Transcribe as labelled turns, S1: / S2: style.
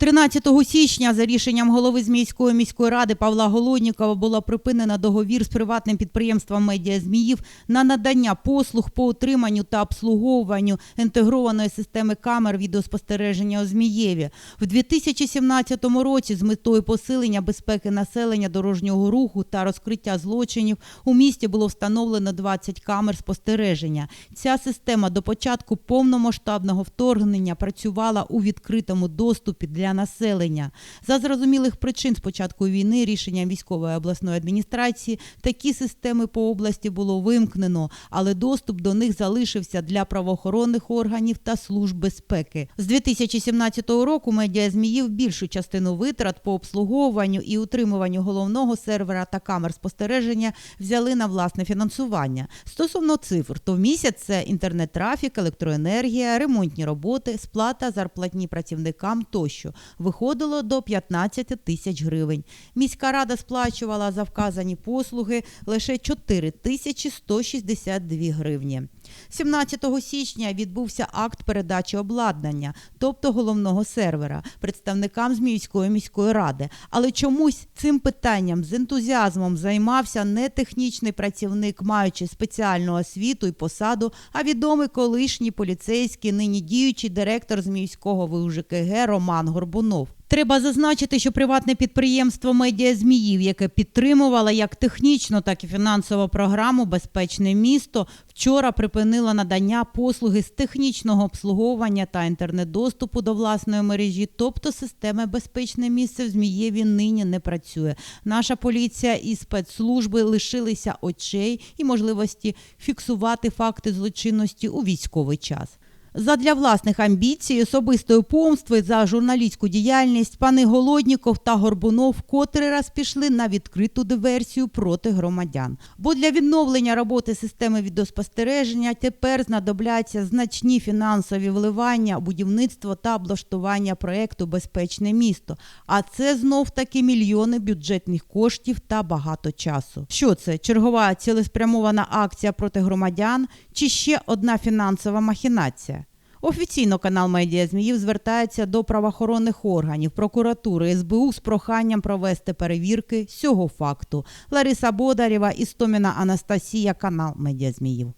S1: 13 січня за рішенням голови Зміївської міської ради Павла Голоднікова було припинено договір з приватним підприємством «Медіа Зміїв» на надання послуг по утриманню та обслуговуванню інтегрованої системи камер відеоспостереження у Змієві. В 2017 році з метою посилення безпеки населення дорожнього руху та розкриття злочинів у місті було встановлено 20 камер спостереження. Ця система до початку повномасштабного вторгнення працювала у відкритому доступі для населення. За зрозумілих причин з початку війни рішенням військової обласної адміністрації такі системи по області було вимкнено, але доступ до них залишився для правоохоронних органів та служб безпеки. З 2017 року медіа Зміїв більшу частину витрат по обслуговуванню і утримуванню головного сервера та камер спостереження взяли на власне фінансування. Стосовно цифр, то в місяць це інтернет-трафік, електроенергія, ремонтні роботи, сплата зарплатні працівникам тощо виходило до 15 тисяч гривень. Міська рада сплачувала за вказані послуги лише 4 тисячі 162 гривні. 17 січня відбувся акт передачі обладнання, тобто головного сервера, представникам Зміївської міської ради. Але чомусь цим питанням з ентузіазмом займався не технічний працівник, маючи спеціальну освіту і посаду, а відомий колишній поліцейський, нині діючий директор Зміївського ВУЖКГ Роман Горбунов. Треба зазначити, що приватне підприємство Медіа Зміїв, яке підтримувало як технічну, так і фінансову програму Безпечне місто, вчора припинило надання послуги з технічного обслуговування та інтернет-доступу до власної мережі, тобто система Безпечне місце в Змієві нині не працює. Наша поліція і спецслужби лишилися очей і можливості фіксувати факти злочинності у військовий час. Задля власних амбіцій, особистої помстви за журналістську діяльність пани Голодніков та Горбунов котрий раз пішли на відкриту диверсію проти громадян. Бо для відновлення роботи системи відеоспостереження тепер знадобляться значні фінансові вливання, будівництво та облаштування проекту Безпечне місто. А це знов таки мільйони бюджетних коштів та багато часу. Що це? Чергова цілеспрямована акція проти громадян чи ще одна фінансова махінація? Офіційно канал Медіа Зміїв звертається до правоохоронних органів, прокуратури, СБУ з проханням провести перевірки цього факту. Лариса Бодарєва, Істоміна Анастасія, канал Медіа Зміїв.